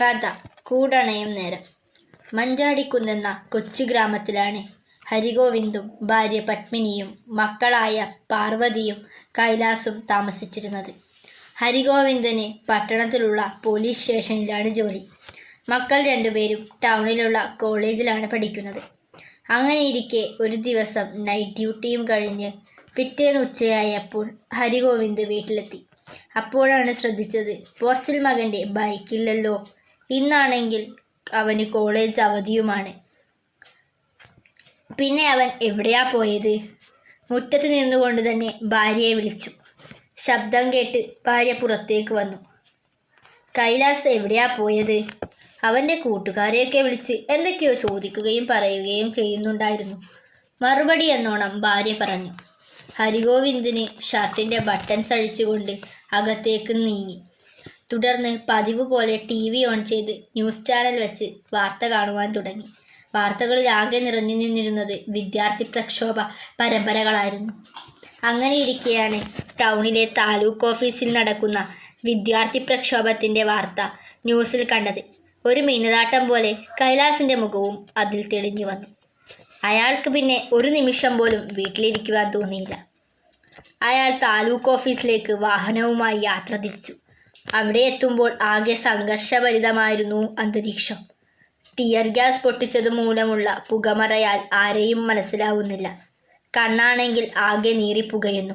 കഥ കൂടണയും നേരം. മഞ്ചാടിക്കുന്നെന്ന കൊച്ചു ഗ്രാമത്തിലാണ് ഹരിഗോവിന്ദും ഭാര്യ പത്മിനിയും മക്കളായ പാർവതിയും കൈലാസും താമസിച്ചിരുന്നത്. ഹരിഗോവിന്ദന് പട്ടണത്തിലുള്ള പോലീസ് സ്റ്റേഷനിലാണ് ജോലി. മക്കൾ രണ്ടുപേരും ടൗണിലുള്ള കോളേജിലാണ് പഠിക്കുന്നത്. അങ്ങനെയിരിക്കെ ഒരു ദിവസം നൈറ്റ് ഡ്യൂട്ടിയും കഴിഞ്ഞ് പിറ്റേന്ന് ഉച്ചയായപ്പോൾ ഹരിഗോവിന്ദ് വീട്ടിലെത്തി. അപ്പോഴാണ് ശ്രദ്ധിച്ചത് പോസ്റ്റൽ മകന്റെ ബൈക്കില്ലല്ലോ ഇന്നാണെങ്കിൽ അവന് കോളേജ് അവധിയുമാണ്. പിന്നെ അവൻ എവിടെയാ പോയത്? മുറ്റത്ത് നിന്നുകൊണ്ട് തന്നെ ഭാര്യയെ വിളിച്ചു. ശബ്ദം കേട്ട് ഭാര്യ പുറത്തേക്ക് വന്നു. കൈലാസ് എവിടെയാ പോയത്? അവന്റെ കൂട്ടുകാരെയൊക്കെ വിളിച്ച് എന്തൊക്കെയോ ചോദിക്കുകയും പറയുകയും ചെയ്യുന്നുണ്ടായിരുന്നു. മറുപടി എന്നോണം ഭാര്യ പറഞ്ഞു. ഹരിഗോവിന്ദിന് ഷർട്ടിന്റെ ബട്ടൺസ് അഴിച്ചുകൊണ്ട് അകത്തേക്ക് നീങ്ങി. തുടർന്ന് പതിവ് പോലെ ടി വി ഓൺ ചെയ്ത് ന്യൂസ് ചാനൽ വെച്ച് വാർത്ത കാണുവാൻ തുടങ്ങി. വാർത്തകളിൽ ആകെ നിറഞ്ഞു നിന്നിരുന്നത് വിദ്യാർത്ഥി പ്രക്ഷോഭ പരമ്പരകളായിരുന്നു. അങ്ങനെ ഇരിക്കെയാണ് ടൗണിലെ താലൂക്ക് ഓഫീസിൽ നടക്കുന്ന വിദ്യാർത്ഥി പ്രക്ഷോഭത്തിന്റെ വാർത്ത ന്യൂസിൽ കണ്ടത്. ഒരു മീനതാട്ടം പോലെ കൈലാസിന്റെ മുഖവും അതിൽ തെളിഞ്ഞു വന്നു. അയാൾക്ക് പിന്നെ ഒരു നിമിഷം പോലും വീട്ടിലിരിക്കുവാൻ തോന്നിയില്ല. അയാൾ താലൂക്ക് ഓഫീസിലേക്ക് വാഹനവുമായി യാത്ര തിരിച്ചു. അവിടെ എത്തുമ്പോൾ ആകെ സംഘർഷഭരിതമായിരുന്നു അന്തരീക്ഷം. ടിയർ ഗ്യാസ് പൊട്ടിച്ചത് മൂലമുള്ള പുകമറയാൽ ആരെയും മനസ്സിലാവുന്നില്ല. കണ്ണാണെങ്കിൽ ആകെ നീറി പുകയുന്നു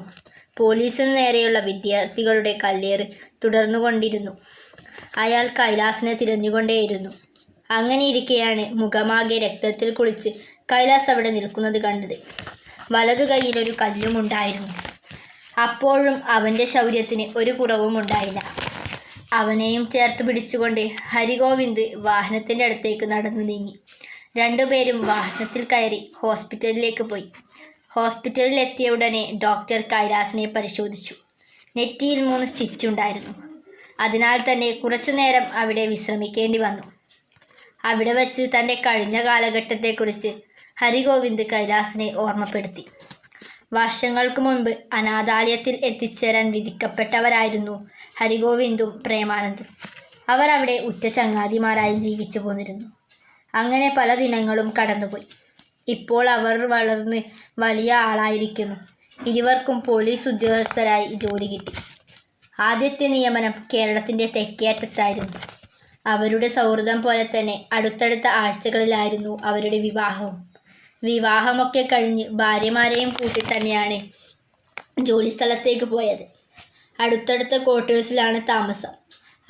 പോലീസിനു നേരെയുള്ള വിദ്യാർത്ഥികളുടെ കല്ലേറ് തുടർന്നുകൊണ്ടിരുന്നു. അയാൾ കൈലാസിനെ തിരഞ്ഞുകൊണ്ടേയിരുന്നു. അങ്ങനെ ഇരിക്കെയാണ് മുഖമാകെ രക്തത്തിൽ കുളിച്ച് കൈലാസ് അവിടെ നിൽക്കുന്നത് കണ്ടത്. വലതു കൈയിലൊരു കല്ലുമുണ്ടായിരുന്നു അപ്പോഴും അവന്റെ ശൗര്യത്തിന് ഒരു കുറവും ഉണ്ടായില്ല അവനെയും ചേർത്ത് പിടിച്ചുകൊണ്ട് ഹരിഗോവിന്ദ് വാഹനത്തിന്റെ അടുത്തേക്ക് നടന്നു നീങ്ങി. രണ്ടുപേരും വാഹനത്തിൽ കയറി ഹോസ്പിറ്റലിലേക്ക് പോയി. ഹോസ്പിറ്റലിൽ എത്തിയ ഉടനെ ഡോക്ടർ കൈലാസിനെ പരിശോധിച്ചു. നെറ്റിയിൽ മൂന്ന് സ്റ്റിച്ച് ഉണ്ടായിരുന്നു. അതിനാൽ തന്നെ കുറച്ചുനേരം അവിടെ വിശ്രമിക്കേണ്ടി വന്നു. അവിടെ വച്ച് തന്റെ കഴിഞ്ഞ കാലഘട്ടത്തെക്കുറിച്ച് ഹരിഗോവിന്ദ് കൈലാസിനെ ഓർമ്മപ്പെടുത്തി. വർഷങ്ങൾക്ക് മുൻപ് അനാഥാലയത്തിൽ എത്തിച്ചേരാൻ വിധിക്കപ്പെട്ടവരായിരുന്നു ഹരിഗോവിന്ദും പ്രേമാനന്ദും. അവർ അവിടെ ഉറ്റ ചങ്ങാതിമാരായി ജീവിച്ചു പോന്നിരുന്നു. അങ്ങനെ പല ദിനങ്ങളും കടന്നുപോയി. ഇപ്പോൾ അവർ വളർന്ന് വലിയ ആളായിരിക്കുന്നു. ഇരുവർക്കും പോലീസ് ഉദ്യോഗസ്ഥരായി ജോലി കിട്ടി. ആദ്യത്തെ നിയമനം കേരളത്തിന്റെ തെക്കേറ്റത്തായിരുന്നു അവരുടെ സൗഹൃദം പോലെ തന്നെ അടുത്തടുത്ത ആഴ്ചകളിലായിരുന്നു അവരുടെ വിവാഹവും. വിവാഹമൊക്കെ കഴിഞ്ഞ് ഭാര്യമാരെയും കൂട്ടി തന്നെയാണ് ജോലിസ്ഥലത്തേക്ക് പോയത്. അടുത്തടുത്ത ക്വാർട്ടേഴ്സിലാണ് താമസം.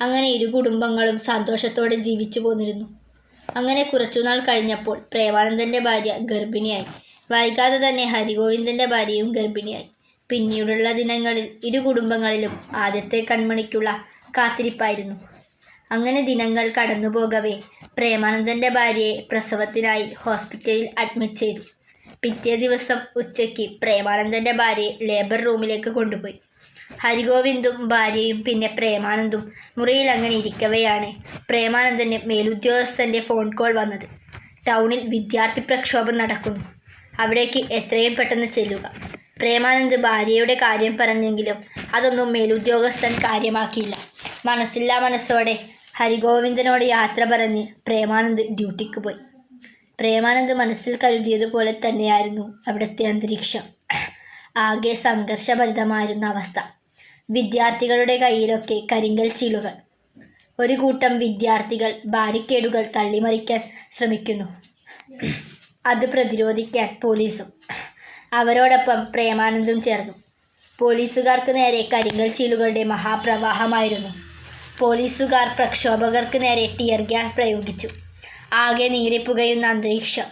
അങ്ങനെ ഇരു കുടുംബങ്ങളും സന്തോഷത്തോടെ ജീവിച്ചു പോന്നിരുന്നു. അങ്ങനെ കുറച്ചുനാൾ കഴിഞ്ഞപ്പോൾ പ്രേമാനന്ദന്റെ ഭാര്യ ഗർഭിണിയായി. വൈകാതെ തന്നെ ഹരിഗോവിന്ദന്റെ ഭാര്യയും ഗർഭിണിയായി. പിന്നീടുള്ള ദിനങ്ങളിൽ ഇരു കുടുംബങ്ങളിലും ആദ്യത്തെ കൺമണിക്കുള്ള കാത്തിരിപ്പായിരുന്നു. അങ്ങനെ ദിനങ്ങൾ കടന്നുപോകവേ പ്രേമാനന്ദന്റെ ഭാര്യയെ പ്രസവത്തിനായി ഹോസ്പിറ്റലിൽ അഡ്മിറ്റ് ചെയ്തു. പിറ്റേ ദിവസം ഉച്ചയ്ക്ക് പ്രേമാനന്ദന്റെ ഭാര്യയെ ലേബർ റൂമിലേക്ക് കൊണ്ടുപോയി. ഹരിഗോവിന്ദും ഭാര്യയും പിന്നെ പ്രേമാനന്ദും മുറിയിൽ അങ്ങനെ ഇരിക്കവെയാണ് പ്രേമാനന്ദന് മേലുദ്യോഗസ്ഥന്റെ ഫോൺ കോൾ വന്നത്. ടൗണിൽ വിദ്യാർത്ഥി പ്രക്ഷോഭം നടക്കുന്നു. അവിടേക്ക് എത്രയും പെട്ടെന്ന് ചെല്ലുക. പ്രേമാനന്ദ് ഭാര്യയുടെ കാര്യം പറഞ്ഞെങ്കിലും അതൊന്നും മേലുദ്യോഗസ്ഥൻ കാര്യമാക്കിയില്ല. മനസ്സില്ലാ മനസ്സോടെ ഹരിഗോവിന്ദനോട് യാത്ര പറഞ്ഞ് പ്രേമാനന്ദ് ഡ്യൂട്ടിക്ക് പോയി. പ്രേമാനന്ദ് മനസ്സിൽ കരുതിയതുപോലെ തന്നെയായിരുന്നു അവിടുത്തെ അന്തരീക്ഷം. ആകെ സംഘർഷഭരിതമായിരുന്ന അവസ്ഥ. വിദ്യാർത്ഥികളുടെ കയ്യിലൊക്കെ കരിങ്കൽ ചീളുകൾ. ഒരു കൂട്ടം വിദ്യാർത്ഥികൾ ബാരിക്കേഡുകൾ തള്ളിമറിക്കാൻ ശ്രമിക്കുന്നു. അത് പ്രതിരോധിക്കാൻ പോലീസും അവരോടൊപ്പം പ്രേമാനന്ദും ചേർന്നു. പോലീസുകാർക്ക് നേരെ കരിങ്കൽ ചീലുകളുടെ മഹാപ്രവാഹമായിരുന്നു. പോലീസുകാർ പ്രക്ഷോഭകർക്ക് നേരെ ടിയർ ഗ്യാസ് പ്രയോഗിച്ചു. ആകെ നീറിപ്പുകയുന്ന അന്തരീക്ഷം.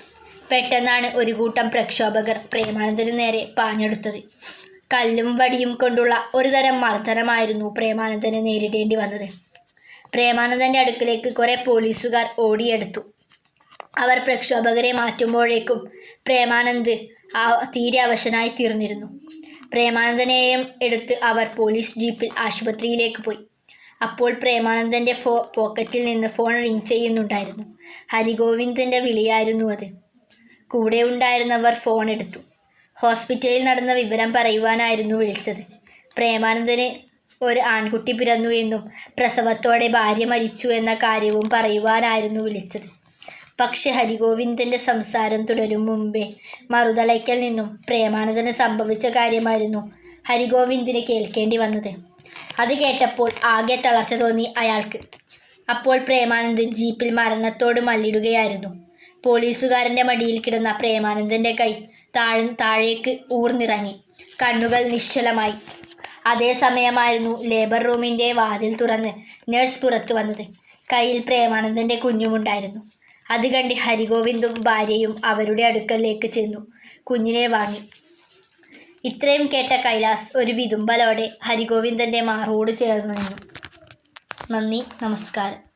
പെട്ടെന്നാണ് ഒരു കൂട്ടം പ്രക്ഷോഭകർ പ്രേമാനന്ദനു നേരെ പാഞ്ഞെടുത്തത്. കല്ലും വടിയും കൊണ്ടുള്ള ഒരുതരം മർദ്ദനമായിരുന്നു പ്രേമാനന്ദനെ നേരിടേണ്ടി വന്നത്. പ്രേമാനന്ദന്റെ അടുക്കിലേക്ക് കുറേ പോലീസുകാർ ഓടിയെടുത്തു. അവർ പ്രക്ഷോഭകരെ മാറ്റുമ്പോഴേക്കും പ്രേമാനന്ദ് തീരെ അവശനായി തീർന്നിരുന്നു. പ്രേമാനന്ദനെയും എടുത്ത് അവർ പോലീസ് ജീപ്പിൽ ആശുപത്രിയിലേക്ക് പോയി. അപ്പോൾ പ്രേമാനന്ദന്റെ ഫോ പോക്കറ്റിൽ നിന്ന് ഫോൺ റിങ് ചെയ്യുന്നുണ്ടായിരുന്നു. ഹരിഗോവിന്ദന്റെ വിളിയായിരുന്നു അത്. കൂടെ ഉണ്ടായിരുന്നവർ ഫോൺ എടുത്തു. ഹോസ്പിറ്റലിൽ നടന്ന വിവരം പറയുവാനായിരുന്നു വിളിച്ചത്. പ്രേമാനന്ദന് ഒരു ആൺകുട്ടി പിറന്നു എന്നും പ്രസവത്തോടെ ഭാര്യ മരിച്ചു എന്ന കാര്യവും പറയുവാനായിരുന്നു വിളിച്ചത്. പക്ഷെ ഹരിഗോവിന്ദന്റെ സംസാരം തുടരും മുമ്പേ മറുതലയ്ക്കൽ നിന്നും പ്രേമാനന്ദന് സംഭവിച്ച കാര്യമായിരുന്നു ഹരിഗോവിന്ദിന് കേൾക്കേണ്ടി വന്നത്. അത് കേട്ടപ്പോൾ ആകെ തളർച്ച തോന്നി അയാൾക്ക്. അപ്പോൾ പ്രേമാനന്ദൻ ജീപ്പിൽ മരണത്തോട് മല്ലിടുകയായിരുന്നു. പോലീസുകാരന്റെ മടിയിൽ കിടന്ന പ്രേമാനന്ദന്റെ കൈ താഴ് താഴേക്ക് ഊർന്നിറങ്ങി. കണ്ണുകൾ നിശ്ചലമായി. അതേ സമയമായിരുന്നു ലേബർ റൂമിന്റെ വാതിൽ തുറന്ന് നഴ്സ് പുറത്തു വന്നത്. കയ്യിൽ പ്രേമാനന്ദന്റെ കുഞ്ഞുമുണ്ടായിരുന്നു. അത് കണ്ട് ഹരിഗോവിന്ദും ഭാര്യയും അവരുടെ അടുക്കലേക്ക് ചെന്നു. കുഞ്ഞിനെ വാങ്ങി. ഇത്രയും കേട്ട കൈലാസ് ഒരു വിതുമ്പലോടെ ഹരിഗോവിന്ദന്റെ മാറോട് ചേർന്നു നിന്നു. നന്ദി നമസ്കാരം.